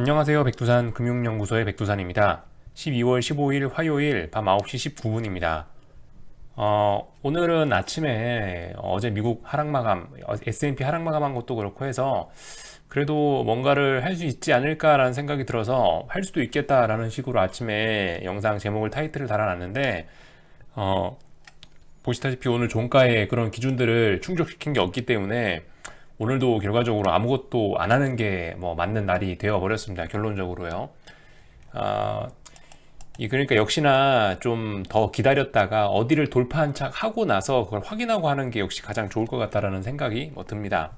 안녕하세요. 백두산 금융연구소의 백두산입니다. 12월 15일 화요일 밤 9시 19분입니다. 어, 오늘은 아침에 어제 미국 하락 마감, 어, S&P 하락 마감한 것도 그렇고 해서 그래도 뭔가를 할 수 있지 않을까라는 생각이 들어서 할 수도 있겠다라는 식으로 아침에 영상 제목을 타이틀을 달아놨는데 어, 보시다시피 오늘 종가에 그런 기준들을 충족시킨 게 없기 때문에 오늘도 결과적으로 아무것도 안 하는 게 뭐 맞는 날이 되어 버렸습니다. 결론적으로요. 아, 이 그러니까 역시나 좀 더 기다렸다가 어디를 돌파한 착 하고 나서 그걸 확인하고 하는 게 역시 가장 좋을 것 같다라는 생각이 뭐 듭니다.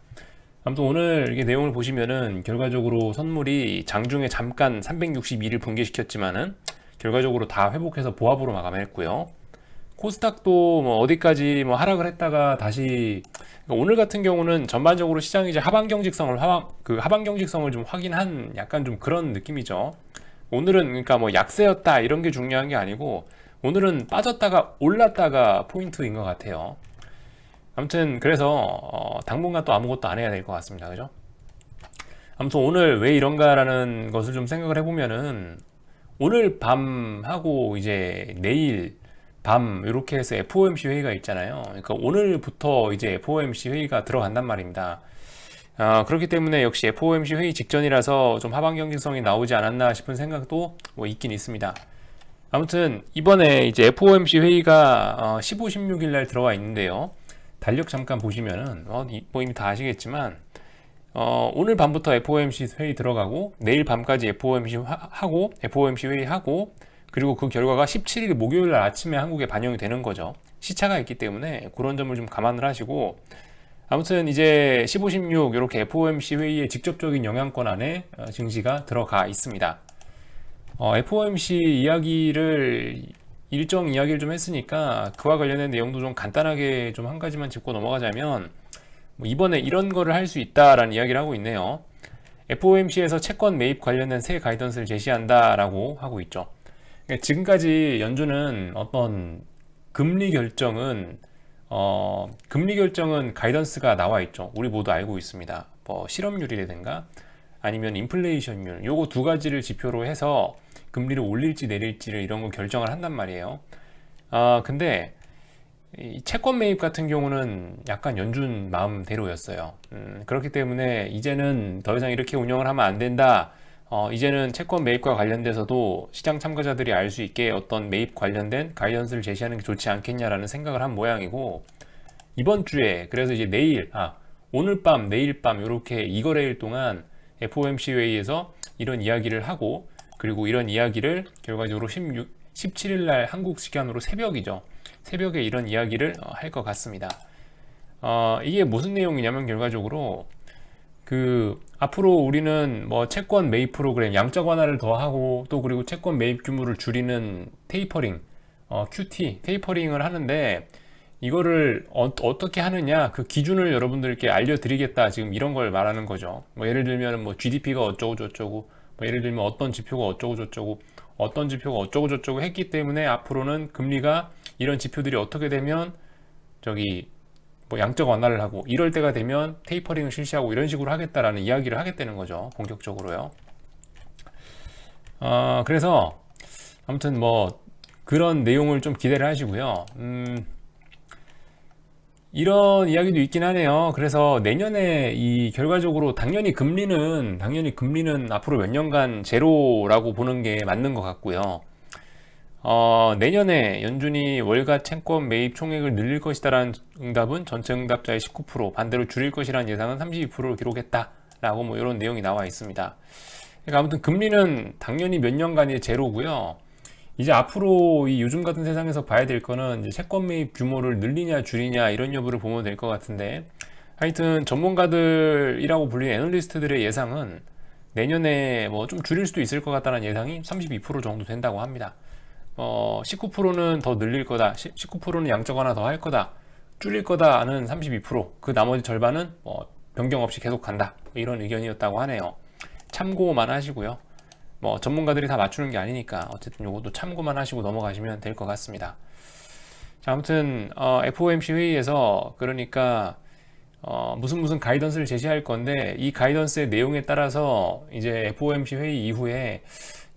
아무튼 오늘 이게 내용을 보시면은 결과적으로 선물이 장중에 잠깐 362를 붕괴시켰지만은 결과적으로 다 회복해서 보합으로 마감했고요. 코스닥도 뭐 어디까지 뭐 하락을 했다가 다시 그러니까 오늘 같은 경우는 전반적으로 시장이 이제 하방 경직성을 하방 그 하방 경직성을 좀 확인한 약간 좀 그런 느낌이죠. 오늘은 그러니까 뭐 약세였다 이런 게 중요한 게 아니고 오늘은 빠졌다가 올랐다가 포인트인 것 같아요. 아무튼 그래서 어, 당분간 또 아무것도 안 해야 될 것 같습니다. 그죠? 아무튼 오늘 왜 이런가라는 것을 좀 생각을 해보면은 오늘 밤 하고 이제 내일 밤 이렇게 해서 FOMC 회의가 있잖아요. 그러니까 오늘부터 이제 FOMC 회의가 들어간단 말입니다. 아, 그렇기 때문에 역시 FOMC 회의 직전이라서 좀 하방 경직성이 나오지 않았나 싶은 생각도 뭐 있긴 있습니다. 아무튼 이번에 이제 FOMC 회의가 어, 15, 16일 날 들어와 있는데요. 달력 잠깐 보시면은 어, 이- 뭐 이미 다 아시겠지만 어, 오늘 밤부터 FOMC 회의 들어가고 내일 밤까지 FOMC 하- 하고 FOMC 회의 하고 그리고 그 결과가 17일 목요일 날 아침에 한국에 반영이 되는 거죠. 시차가 있기 때문에 그런 점을 좀 감안을 하시고 아무튼 이제 15, 16 이렇게 FOMC 회의의 직접적인 영향권 안에 어, 증시가 들어가 있습니다. 어, FOMC 이야기를 일정 이야기를 좀 했으니까 그와 관련된 내용도 좀 간단하게 좀 한 가지만 짚고 넘어가자면 뭐 이번에 이런 거를 할 수 있다라는 이야기를 하고 있네요. FOMC에서 채권 매입 관련된 새 가이던스를 제시한다라고 하고 있죠. 그러니까 지금까지 연준은 어떤 금리 결정은 어, 금리 결정은 가이던스가 나와 있죠. 우리 모두 알고 있습니다. 뭐 실업률이라든가 아니면 인플레이션율 요거 두 가지를 지표로 해서 금리를 올릴지 내릴지를 이런 거 결정을 한단 말이에요. 아 근데 이 채권 매입 같은 경우는 약간 연준 마음대로였어요. 음, 그렇기 때문에 이제는 더 이상 이렇게 운영을 하면 안 된다. 어, 이제는 채권 매입과 관련돼서도 시장 참가자들이 알 수 있게 어떤 매입 관련된 가이던스를 제시하는 게 좋지 않겠냐라는 생각을 한 모양이고 이번 주에 그래서 이제 내일 아 오늘 밤 내일 밤 이렇게 이거래일 동안 FOMC 회의에서 이런 이야기를 하고 그리고 이런 이야기를 결과적으로 16, 17일 날 한국 시간으로 새벽이죠. 새벽에 이런 이야기를 할 것 같습니다. 어, 이게 무슨 내용이냐면 결과적으로 그 앞으로 우리는 뭐 채권 매입 프로그램 양적 완화를 더하고 또 그리고 채권 매입 규모를 줄이는 테이퍼링 어, QT 테이퍼링을 하는데 이거를 어, 떻게 하느냐 그 기준을 여러분들께 알려드리겠다 지금 이런 걸 말하는 거죠. 뭐 예를 들면 뭐 GDP가 어쩌고 저쩌고 뭐 예를 들면 어떤 지표가 어쩌고 저쩌고 어떤 지표가 어쩌고 저쩌고 했기 때문에 앞으로는 금리가 이런 지표들이 어떻게 되면 저기 뭐 양적 완화를 하고 이럴 때가 되면 테이퍼링을 실시하고 이런 식으로 하겠다라는 이야기를 하겠다는 거죠. 본격적으로요. 어, 그래서 아무튼 뭐 그런 내용을 좀 기대를 하시고요. 음, 이런 이야기도 있긴 하네요. 그래서 내년에 이 결과적으로 당연히 금리는 당연히 금리는 앞으로 몇 년간 제로라고 보는 게 맞는 것 같고요. 어, 내년에 연준이 월가 채권 매입 총액을 늘릴 것이다라는 응답은 전체 응답자의 19%, 반대로 줄일 것이라는 예상은 32%를 기록했다라고 뭐 이런 내용이 나와 있습니다. 그러니까 아무튼 금리는 당연히 몇 년간의 제로고요. 이제 앞으로 이 요즘 같은 세상에서 봐야 될 거는 채권 매입 규모를 늘리냐 줄이냐 이런 여부를 보면 될 것 같은데 하여튼 전문가들이라고 불리는 애널리스트들의 예상은 내년에 뭐 좀 줄일 수도 있을 것 같다는 예상이 32% 정도 된다고 합니다. 어, 19%는 더 늘릴 거다. 19%는 양적 하나 더 할 거다. 줄일 거다는 32%. 그 나머지 절반은 뭐 변경 없이 계속 간다. 이런 의견이었다고 하네요. 참고만 하시고요. 뭐 전문가들이 다 맞추는 게 아니니까 어쨌든 이것도 참고만 하시고 넘어가시면 될 것 같습니다. 자, 아무튼 어, FOMC 회의에서 그러니까 어, 무슨 무슨 가이던스를 제시할 건데 이 가이던스의 내용에 따라서 이제 FOMC 회의 이후에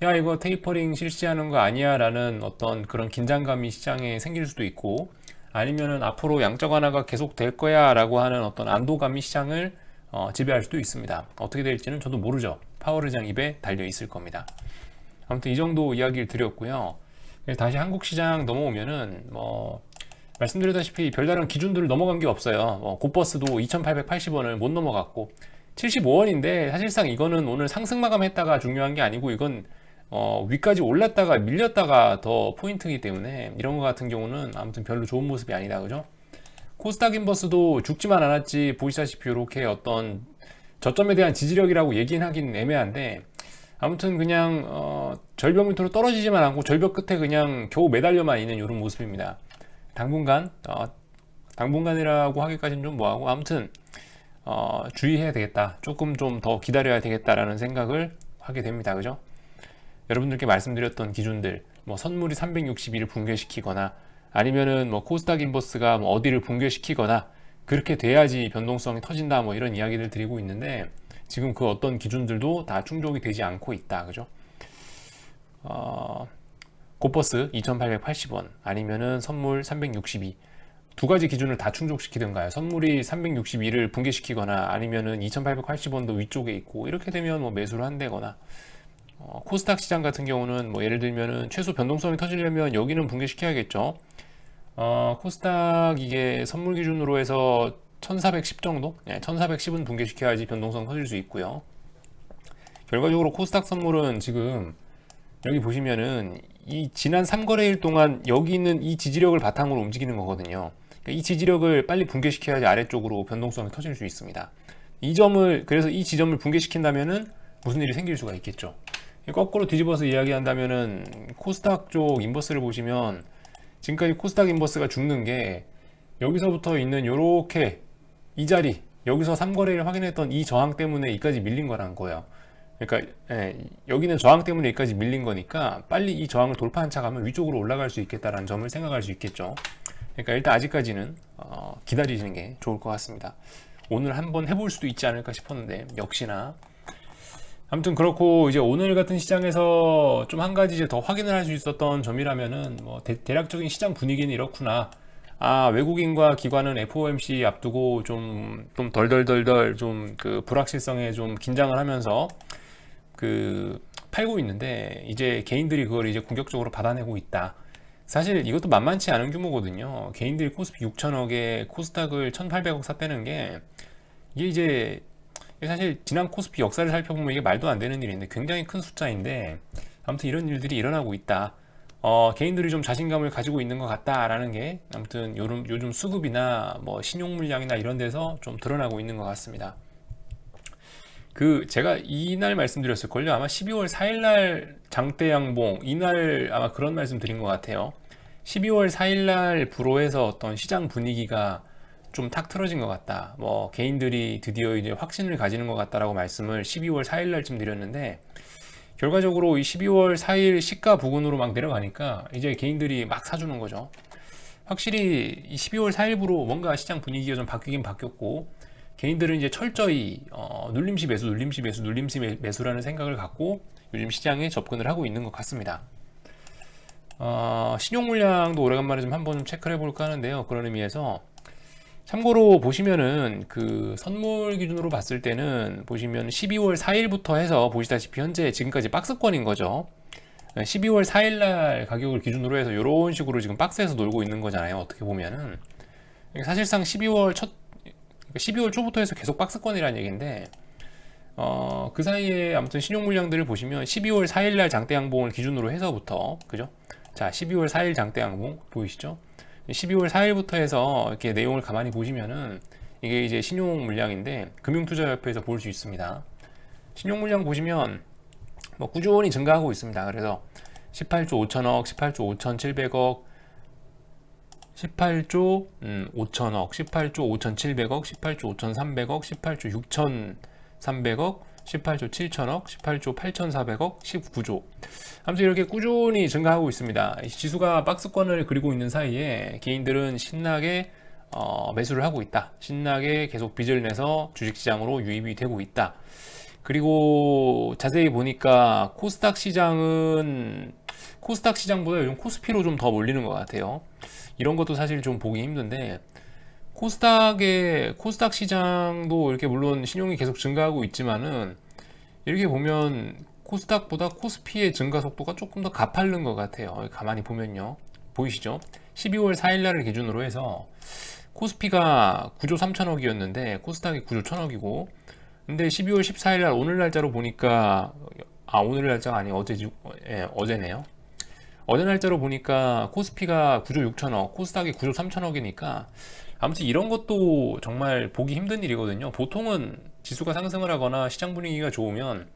야 이거 테이퍼링 실시하는 거 아니야 라는 어떤 그런 긴장감이 시장에 생길 수도 있고 아니면은 앞으로 양적 완화가 계속 될 거야 라고 하는 어떤 안도감이 시장을 어, 지배할 수도 있습니다. 어떻게 될지는 저도 모르죠. 파월 의장 입에 달려 있을 겁니다. 아무튼 이 정도 이야기를 드렸고요. 다시 한국 시장 넘어오면은 뭐 말씀드렸다시피 별다른 기준들을 넘어간 게 없어요. 뭐 고버스도 2,880원을 못 넘어갔고 75원인데 사실상 이거는 오늘 상승 마감했다가 중요한 게 아니고 이건 어, 위까지 올랐다가 밀렸다가 더 포인트이기 때문에 이런 거 같은 경우는 아무튼 별로 좋은 모습이 아니다 그죠? 코스닥 인버스도 죽지만 않았지 보시다시피 이렇게 어떤 저점에 대한 지지력이라고 얘기는 하긴 애매한데 아무튼 그냥 어, 절벽 밑으로 떨어지지만 않고 절벽 끝에 그냥 겨우 매달려만 있는 이런 모습입니다. 당분간 어, 당분간이라고 하기까지는 좀 뭐하고 아무튼 어, 주의해야 되겠다. 조금 좀 더 기다려야 되겠다라는 생각을 하게 됩니다. 그죠? 여러분들께 말씀드렸던 기준들, 뭐 선물이 361을 붕괴시키거나 아니면은 뭐 코스닥 인버스가 뭐 어디를 붕괴시키거나 그렇게 돼야지 변동성이 터진다 뭐 이런 이야기를 드리고 있는데 지금 그 어떤 기준들도 다 충족이 되지 않고 있다. 그죠? 어, 고버스 2,880원 아니면은 선물 362. 두 가지 기준을 다 충족시키던가요. 선물이 362를 붕괴시키거나 아니면은 2,880원도 위쪽에 있고 이렇게 되면 뭐 매수를 한다거나 어, 코스닥 시장 같은 경우는 뭐 예를 들면은 최소 변동성이 터지려면 여기는 붕괴시켜야겠죠. 어, 코스닥 이게 선물 기준으로 해서 1410 정도? 네, 1410은 붕괴시켜야지 변동성 터질 수 있고요. 결과적으로 코스닥 선물은 지금 여기 보시면은 이 지난 3거래일 동안 여기 있는 이 지지력을 바탕으로 움직이는 거거든요. 그러니까 이 지지력을 빨리 붕괴시켜야지 아래쪽으로 변동성이 터질 수 있습니다. 이 점을 그래서 이 지점을 붕괴시킨다면은 무슨 일이 생길 수가 있겠죠. 거꾸로 뒤집어서 이야기한다면은 코스닥 쪽 인버스를 보시면 지금까지 코스닥 인버스가 죽는 게 여기서부터 있는 요렇게 이 자리 여기서 3거래를 확인했던 이 저항 때문에 여기까지 밀린 거란 거예요. 그러니까 예, 여기는 저항 때문에 여기까지 밀린 거니까 빨리 이 저항을 돌파한 차 가면 위쪽으로 올라갈 수 있겠다라는 점을 생각할 수 있겠죠. 그러니까 일단 아직까지는 어, 기다리시는 게 좋을 것 같습니다. 오늘 한번 해볼 수도 있지 않을까 싶었는데 역시나 아무튼 그렇고 이제 오늘 같은 시장에서 좀 한 가지 이제 더 확인을 할 수 있었던 점이라면은 뭐 대, 략적인 시장 분위기는 이렇구나. 아 외국인과 기관은 FOMC 앞두고 좀 좀 덜덜덜덜 좀 그 불확실성에 좀 긴장을 하면서 그 팔고 있는데 이제 개인들이 그걸 이제 공격적으로 받아내고 있다. 사실 이것도 만만치 않은 규모거든요. 개인들이 코스피 6천억에 코스닥을 1,800억 샀다는 게 이게 이제 사실 지난 코스피 역사를 살펴보면 이게 말도 안 되는 일인데 굉장히 큰 숫자인데 아무튼 이런 일들이 일어나고 있다. 어, 개인들이 좀 자신감을 가지고 있는 것 같다라는 게 아무튼 요즘, 요즘 수급이나 뭐 신용 물량이나 이런 데서 좀 드러나고 있는 것 같습니다. 그 제가 이날 말씀드렸을 걸요. 아마 12월 4일 날 장대 양봉 이날 아마 그런 말씀 드린 것 같아요. 12월 4일 날 불호해서 어떤 시장 분위기가 좀 탁 틀어진 것 같다. 뭐 개인들이 드디어 이제 확신을 가지는 것 같다라고 말씀을 12월 4일 날쯤 드렸는데 결과적으로 이 12월 4일 시가 부근으로 막 내려가니까 이제 개인들이 막 사주는 거죠. 확실히 이 12월 4일부로 뭔가 시장 분위기가 좀 바뀌긴 바뀌었고 개인들은 이제 철저히 어, 눌림시 매수, 눌림시 매수, 눌림시 매수라는 생각을 갖고 요즘 시장에 접근을 하고 있는 것 같습니다. 어, 신용 물량도 오래간만에 좀 한번 체크를 해볼까 하는데요. 그런 의미에서 참고로 보시면은 그 선물 기준으로 봤을 때는 보시면 12월 4일부터 해서 보시다시피 현재 지금까지 박스권인 거죠. 12월 4일 날 가격을 기준으로 해서 이런 식으로 지금 박스에서 놀고 있는 거잖아요. 어떻게 보면은 사실상 12월 첫 12월 초부터 해서 계속 박스권이라는 얘기인데 어, 그 사이에 아무튼 신용 물량들을 보시면 12월 4일 날 장대 양봉을 기준으로 해서부터 그죠? 자, 12월 4일 장대 양봉 보이시죠? 12월 4일부터 해서 이렇게 내용을 가만히 보시면은 이게 이제 신용 물량인데 금융투자협회에서 볼 수 있습니다. 신용 물량 보시면 뭐 꾸준히 증가하고 있습니다. 그래서 18조 5천억, 18조 5,700억, 18조 음, 5천억, 18조 5,700억, 18조 5,300억, 18조 6,300억, 18조 7천억, 18조 8,400억, 19조. 아무튼 이렇게 꾸준히 증가하고 있습니다. 지수가 박스권을 그리고 있는 사이에 개인들은 신나게 어, 매수를 하고 있다. 신나게 계속 빚을 내서 주식시장으로 유입이 되고 있다. 그리고 자세히 보니까 코스닥 시장은 코스닥 시장보다 요즘 코스피로 좀 더 몰리는 것 같아요. 이런 것도 사실 좀 보기 힘든데 코스닥의 코스닥 시장도 이렇게 물론 신용이 계속 증가하고 있지만은 이렇게 보면 코스닥보다 코스피의 증가 속도가 조금 더 가파른 것 같아요. 가만히 보면요. 보이시죠? 12월 4일 날을 기준으로 해서 코스피가 9조 3천억이었는데 코스닥이 9조 1천억이고 근데 12월 14일 날 오늘 날짜로 보니까 아 오늘 날짜가 아니 어제 예, 어제네요. 어제 날짜로 보니까 코스피가 9조 6천억, 코스닥이 9조 3천억이니까 아무튼 이런 것도 정말 보기 힘든 일이거든요. 보통은 지수가 상승을 하거나 시장 분위기가 좋으면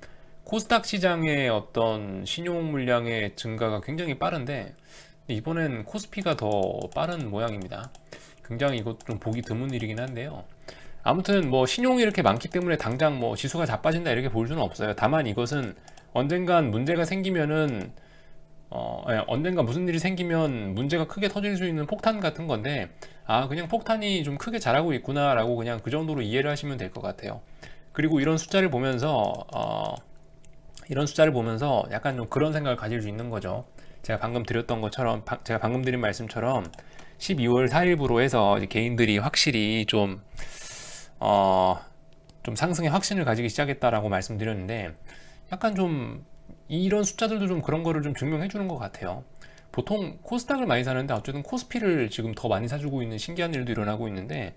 코스닥 시장의 어떤 신용 물량의 증가가 굉장히 빠른데 이번엔 코스피가 더 빠른 모양입니다. 굉장히 이것 좀 보기 드문 일이긴 한데요. 아무튼 뭐 신용이 이렇게 많기 때문에 당장 뭐 지수가 자빠진다 이렇게 볼 수는 없어요. 다만 이것은 언젠간 문제가 생기면은 어, 예, 언젠가 무슨 일이 생기면 문제가 크게 터질 수 있는 폭탄 같은 건데, 아, 그냥 폭탄이 좀 크게 자라고 있구나라고 그냥 그 정도로 이해를 하시면 될 것 같아요. 그리고 이런 숫자를 보면서, 어, 이런 숫자를 보면서 약간 좀 그런 생각을 가질 수 있는 거죠. 제가 방금 드렸던 것처럼, 바- 제가 방금 드린 말씀처럼 12월 4일부로 해서 개인들이 확실히 좀, 어, 좀 상승의 확신을 가지기 시작했다라고 말씀드렸는데, 약간 좀 이런 숫자들도 좀 그런 거를 좀 증명해 주는 것 같아요. 보통 코스닥을 많이 사는데 어쨌든 코스피를 지금 더 많이 사주고 있는 신기한 일도 일어나고 있는데,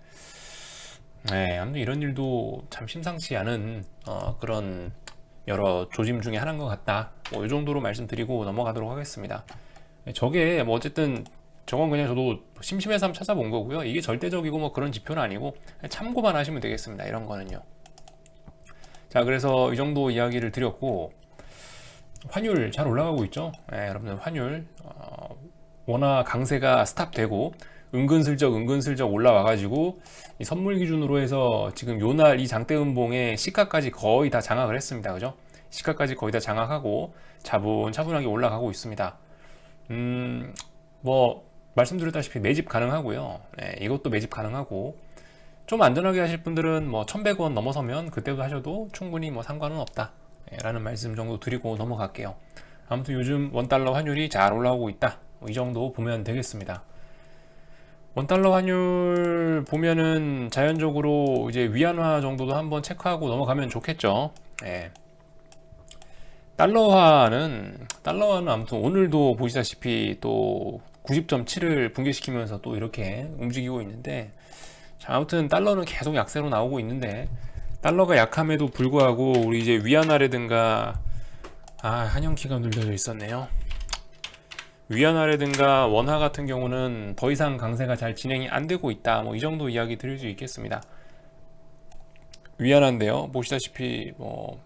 네, 아무튼 이런 일도 참 심상치 않은 어, 그런 여러 조짐 중에 하나인 것 같다. 뭐 이 정도로 말씀드리고 넘어가도록 하겠습니다. 네, 저게 뭐 어쨌든 저건 그냥 저도 심심해서 한번 찾아본 거고요. 이게 절대적이고 뭐 그런 지표는 아니고 참고만 하시면 되겠습니다. 이런 거는요. 자, 그래서 이 정도 이야기를 드렸고 환율 잘 올라가고 있죠. 네, 여러분들 환율 어, 원화 강세가 스탑되고 은근슬쩍 은근슬쩍 올라와가지고 이 선물 기준으로 해서 지금 요날 이 장대음봉의 시가까지 거의 다 장악을 했습니다. 그죠? 시가까지 거의 다 장악하고 차분차분하게 올라가고 있습니다. 음, 뭐 말씀드렸다시피 매집 가능하고요. 네, 이것도 매집 가능하고 좀 안전하게 하실 분들은 뭐 1100원 넘어서면 그때도 하셔도 충분히 뭐 상관은 없다. 예, 라는 말씀 정도 드리고 넘어갈게요. 아무튼 요즘 원달러 환율이 잘 올라오고 있다. 뭐이 정도 보면 되겠습니다. 원달러 환율 보면은 자연적으로 이제 위안화 정도도 한번 체크하고 넘어가면 좋겠죠. 예. 달러화는 달러화는 아무튼 오늘도 보시다시피 또 90.7을 붕괴시키면서 또 이렇게 움직이고 있는데 자, 아무튼 달러는 계속 약세로 나오고 있는데 달러가 약함에도 불구하고 우리 이제 위안화라든가 아 한영키가 눌려져 있었네요. 위안화라든가 원화 같은 경우는 더 이상 강세가 잘 진행이 안 되고 있다. 뭐 이 정도 이야기 드릴 수 있겠습니다. 위안화인데요. 보시다시피 뭐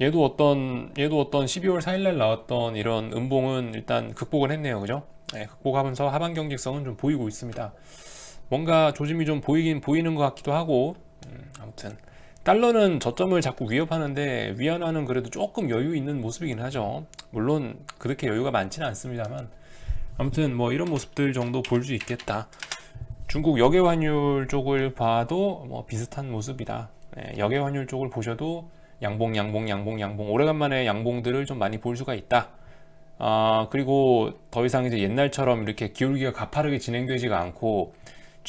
얘도 어떤 얘도 어떤 12월 4일 날 나왔던 이런 음봉은 일단 극복을 했네요. 그죠? 네, 극복하면서 하반 경직성은 좀 보이고 있습니다. 뭔가 조짐이 좀 보이긴 보이는 것 같기도 하고 음, 아무튼 달러는 저점을 자꾸 위협하는데 위안화는 그래도 조금 여유 있는 모습이긴 하죠. 물론 그렇게 여유가 많지는 않습니다만 아무튼 뭐 이런 모습들 정도 볼 수 있겠다. 중국 역외 환율 쪽을 봐도 뭐 비슷한 모습이다. 네, 역외 환율 쪽을 보셔도 양봉, 양봉, 양봉, 양봉 오래간만에 양봉들을 좀 많이 볼 수가 있다. 아 그리고 더 이상 이제 옛날처럼 이렇게 기울기가 가파르게 진행되지가 않고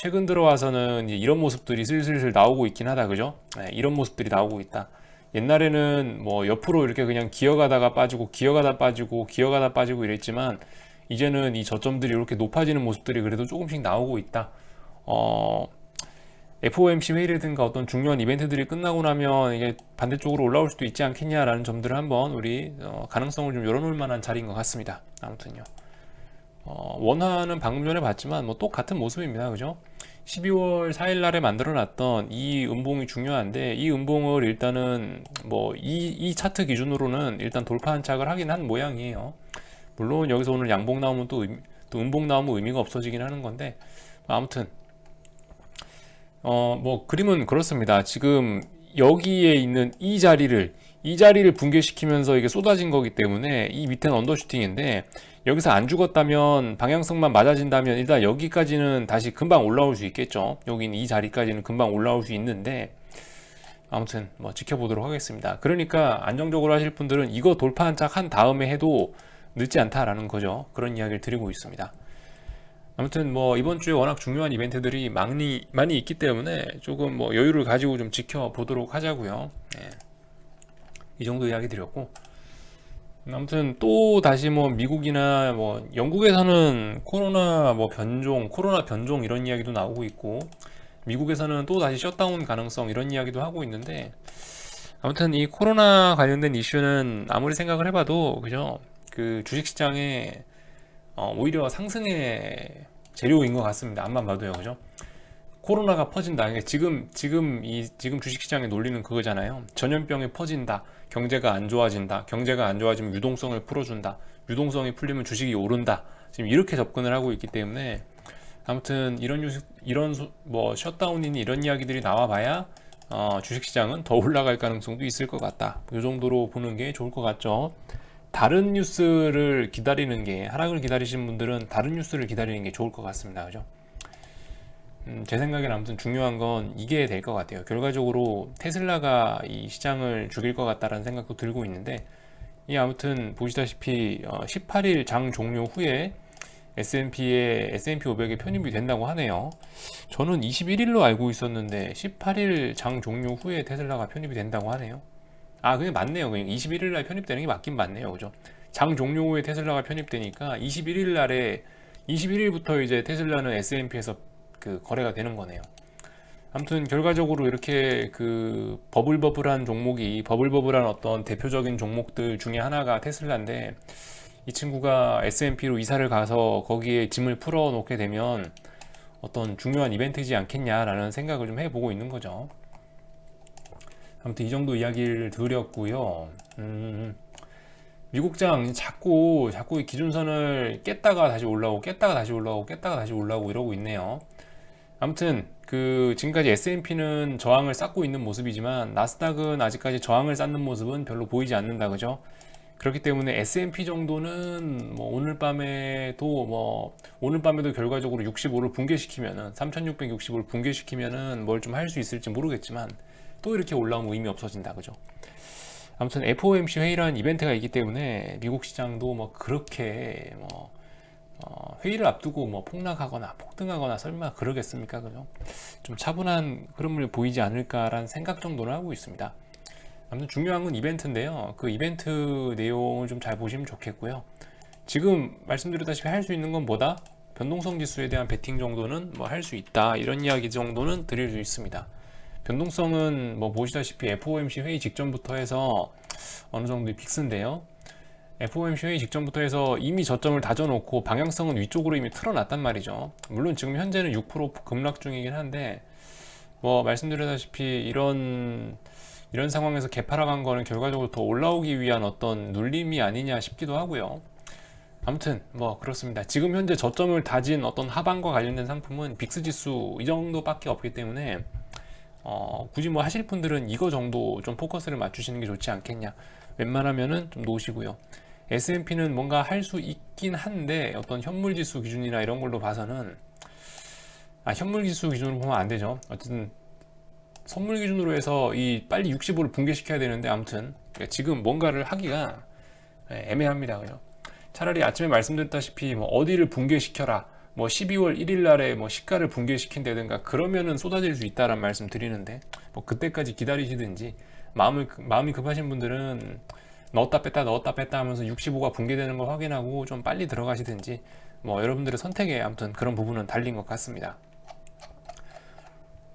최근 들어와서는 이런 모습들이 슬슬슬 나오고 있긴 하다, 그죠? 네, 이런 모습들이 나오고 있다. 옛날에는 뭐 옆으로 이렇게 그냥 기어가다가 빠지고 기어가다 빠지고 기어가다 빠지고 이랬지만 이제는 이 저점들이 이렇게 높아지는 모습들이 그래도 조금씩 나오고 있다. 어, FOMC 회의라든가 어떤 중요한 이벤트들이 끝나고 나면 이게 반대쪽으로 올라올 수도 있지 않겠냐라는 점들을 한번 우리 어, 가능성을 좀 열어놓을 만한 자리인 것 같습니다. 아무튼요. 어, 원화는 방금 전에 봤지만 뭐 똑같은 모습입니다. 그죠? 12월 4일 날에 만들어 놨던 이 음봉이 중요한데 이 음봉을 일단은 뭐이 이 차트 기준으로는 일단 돌파 한착을 하긴 한 모양이에요. 물론 여기서 오늘 양봉 나오면 또, 의- 또 음봉 나오면 의미가 없어지긴 하는 건데 아무튼 어 뭐 그림은 그렇습니다. 지금 여기에 있는 이 자리를 이 자리를 붕괴시키면서 이게 쏟아진 거기 때문에 이 밑에는 언더슈팅인데 여기서 안 죽었다면 방향성만 맞아진다면 일단 여기까지는 다시 금방 올라올 수 있겠죠. 여기는 이 자리까지는 금방 올라올 수 있는데 아무튼 뭐 지켜보도록 하겠습니다. 그러니까 안정적으로 하실 분들은 이거 돌파 한짝 한 다음에 해도 늦지 않다라는 거죠. 그런 이야기를 드리고 있습니다. 아무튼 뭐 이번 주에 워낙 중요한 이벤트들이 많이 많이 있기 때문에 조금 뭐 여유를 가지고 좀 지켜보도록 하자고요. 네. 이 정도 이야기 드렸고 아무튼 또 다시 뭐 미국이나 뭐 영국에서는 코로나 뭐 변종, 코로나 변종 이런 이야기도 나오고 있고 미국에서는 또 다시 셧다운 가능성 이런 이야기도 하고 있는데 아무튼 이 코로나 관련된 이슈는 아무리 생각을 해봐도 그죠 그 주식시장에 어, 오히려 상승의 재료인 것 같습니다. 앞만 봐도요, 그죠? 코로나가 퍼진다. 그러니까 지금 지금 이 지금 주식시장에 놀리는 그거잖아요. 전염병이 퍼진다. 경제가 안 좋아진다. 경제가 안 좋아지면 유동성을 풀어준다. 유동성이 풀리면 주식이 오른다. 지금 이렇게 접근을 하고 있기 때문에 아무튼 이런 뉴스, 이런 소- 뭐 셧다운이니 이런 이야기들이 나와봐야 어, 주식시장은 더 올라갈 가능성도 있을 것 같다. 이 정도로 보는 게 좋을 것 같죠. 다른 뉴스를 기다리는 게 하락을 기다리시는 분들은 다른 뉴스를 기다리는 게 좋을 것 같습니다. 그죠? 음, 제 생각에는 아무튼 중요한 건 이게 될 것 같아요. 결과적으로 테슬라가 이 시장을 죽일 것 같다라는 생각도 들고 있는데 이 아무튼 보시다시피 18일 장 종료 후에 S&P에 S&P 500에 편입이 된다고 하네요. 저는 21일로 알고 있었는데 18일 장 종료 후에 테슬라가 편입이 된다고 하네요. 아, 그게 맞네요. 그냥 21일 날 편입되는 게 맞긴 맞네요. 그죠? 장 종료 후에 테슬라가 편입되니까 21일 날에 21일부터 이제 테슬라는 S&P에서 그 거래가 되는 거네요. 아무튼 결과적으로 이렇게 그 버블버블한 종목이 버블버블한 어떤 대표적인 종목들 중에 하나가 테슬라인데 이 친구가 S&P로 이사를 가서 거기에 짐을 풀어 놓게 되면 어떤 중요한 이벤트이지 않겠냐라는 생각을 좀 해보고 있는 거죠. 아무튼 이 정도 이야기를 드렸고요. 음, 미국장 자꾸 자꾸 이 기준선을 깼다가 다시 올라오고 깼다가 다시 올라오고 깼다가 다시 올라오고 이러고 있네요. 아무튼 그 지금까지 S&P는 저항을 쌓고 있는 모습이지만 나스닥은 아직까지 저항을 쌓는 모습은 별로 보이지 않는다 그죠? 그렇기 때문에 S&P 정도는 뭐 오늘 밤에도 뭐 오늘 밤에도 결과적으로 65를 붕괴시키면은 3665를 붕괴시키면은 뭘 좀 할 수 있을지 모르겠지만 또 이렇게 올라오면 의미 없어진다 그죠? 아무튼 FOMC 회의라는 이벤트가 있기 때문에 미국 시장도 뭐 그렇게 뭐 어, 회의를 앞두고 뭐 폭락하거나 폭등하거나 설마 그러겠습니까 그죠? 좀 차분한 흐름을 보이지 않을까라는 생각 정도는 하고 있습니다. 아무튼 중요한 건 이벤트인데요. 그 이벤트 내용을 좀 잘 보시면 좋겠고요. 지금 말씀드렸다시피 할 수 있는 건 뭐다? 변동성 지수에 대한 베팅 정도는 뭐 할 수 있다. 이런 이야기 정도는 드릴 수 있습니다. 변동성은 뭐 보시다시피 FOMC 회의 직전부터 해서 어느 정도 빅스인데요. FOMC 회의 직전부터 해서 이미 저점을 다져놓고 방향성은 위쪽으로 이미 틀어놨단 말이죠. 물론 지금 현재는 6% 급락 중이긴 한데 뭐 말씀드렸다시피 이런 이런 상황에서 개파락한 거는 결과적으로 더 올라오기 위한 어떤 눌림이 아니냐 싶기도 하고요. 아무튼 뭐 그렇습니다. 지금 현재 저점을 다진 어떤 하방과 관련된 상품은 빅스 지수 이 정도밖에 없기 때문에 어, 굳이 뭐 하실 분들은 이거 정도 좀 포커스를 맞추시는 게 좋지 않겠냐. 웬만하면은 좀 놓으시고요. S&P는 뭔가 할 수 있긴 한데 어떤 현물 지수 기준이나 이런 걸로 봐서는 아 현물 지수 기준으로 보면 안 되죠. 어쨌든 선물 기준으로 해서 이 빨리 65를 붕괴시켜야 되는데 아무튼 그러니까 지금 뭔가를 하기가 예, 애매합니다. 그죠? 차라리 아침에 말씀드렸다시피 뭐 어디를 붕괴시켜라. 뭐 12월 1일 날에 뭐 시가를 붕괴시킨다든가 그러면은 쏟아질 수 있다라는 말씀 드리는데 뭐 그때까지 기다리시든지 마음을 급- 마음이 급하신 분들은 넣었다 뺐다 넣었다 뺐다 하면서 65가 붕괴되는 걸 확인하고 좀 빨리 들어가시든지 뭐 여러분들의 선택에 아무튼 그런 부분은 달린 것 같습니다.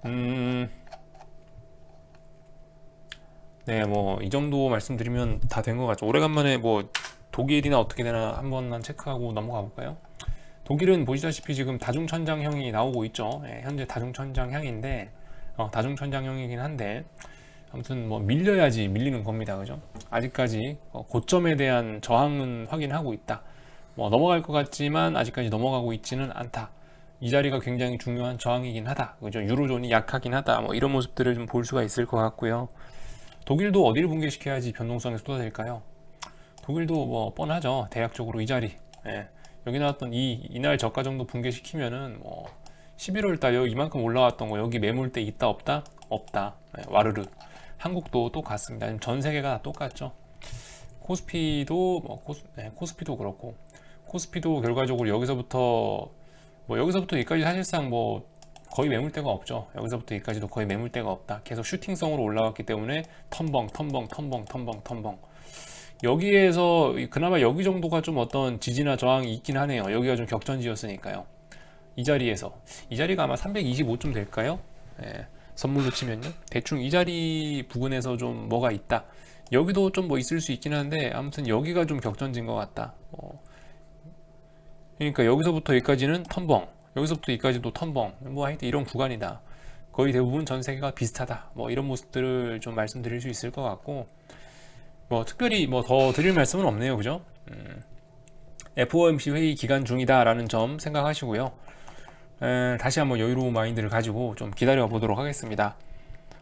음, 네, 뭐 이 정도 말씀드리면 다 된 것 같죠. 오래간만에 뭐 독일이나 어떻게 되나 한번만 체크하고 넘어가 볼까요? 독일은 보시다시피 지금 다중천장형이 나오고 있죠. 예, 현재 다중천장형인데 어, 다중천장형이긴 한데 아무튼 뭐 밀려야지 밀리는 겁니다. 그죠? 아직까지 어, 고점에 대한 저항은 확인하고 있다. 뭐 넘어갈 것 같지만 아직까지 넘어가고 있지는 않다. 이 자리가 굉장히 중요한 저항이긴 하다. 그죠? 유로존이 약하긴 하다. 뭐 이런 모습들을 좀 볼 수가 있을 것 같고요. 독일도 어디를 붕괴시켜야지 변동성이 쏟아질까요? 독일도 뭐 뻔하죠. 대략적으로 이 자리. 예. 여기 나왔던 이 이날 저가 정도 붕괴시키면은 뭐 11월 달 여기 이만큼 올라왔던 거 여기 매물대 있다 없다? 없다. 예, 와르르. 한국도 똑같습니다. 전 세계가 다 똑같죠. 코스피도 뭐 코스, 네, 코스피도 그렇고 코스피도 결과적으로 여기서부터 뭐 여기서부터 여기까지 사실상 뭐 거의 매물대가 없죠. 여기서부터 여기까지도 거의 매물대가 없다. 계속 슈팅성으로 올라왔기 때문에 텀벙, 텀벙, 텀벙, 텀벙, 텀벙. 여기에서 그나마 여기 정도가 좀 어떤 지지나 저항이 있긴 하네요. 여기가 좀 격전지였으니까요. 이 자리에서 이 자리가 아마 325좀 될까요? 예, 선물로 치면요. 대충 이 자리 부근에서 좀 뭐가 있다. 여기도 좀 뭐 있을 수 있긴 한데 아무튼 여기가 좀 격전지인 것 같다. 어. 그러니까 여기서부터 여기까지는 텀벙, 여기서부터 여기까지도 텀벙. 뭐 하여튼 이런 구간이다. 거의 대부분 전 세계가 비슷하다. 뭐 이런 모습들을 좀 말씀드릴 수 있을 것 같고 뭐 특별히 뭐 더 드릴 말씀은 없네요, 그죠? 음, FOMC 회의 기간 중이다라는 점 생각하시고요. 에, 다시 한번 여유로운 마인드를 가지고 좀 기다려 보도록 하겠습니다.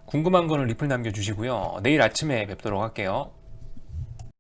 궁금한 거는 리플 남겨주시고요. 내일 아침에 뵙도록 할게요.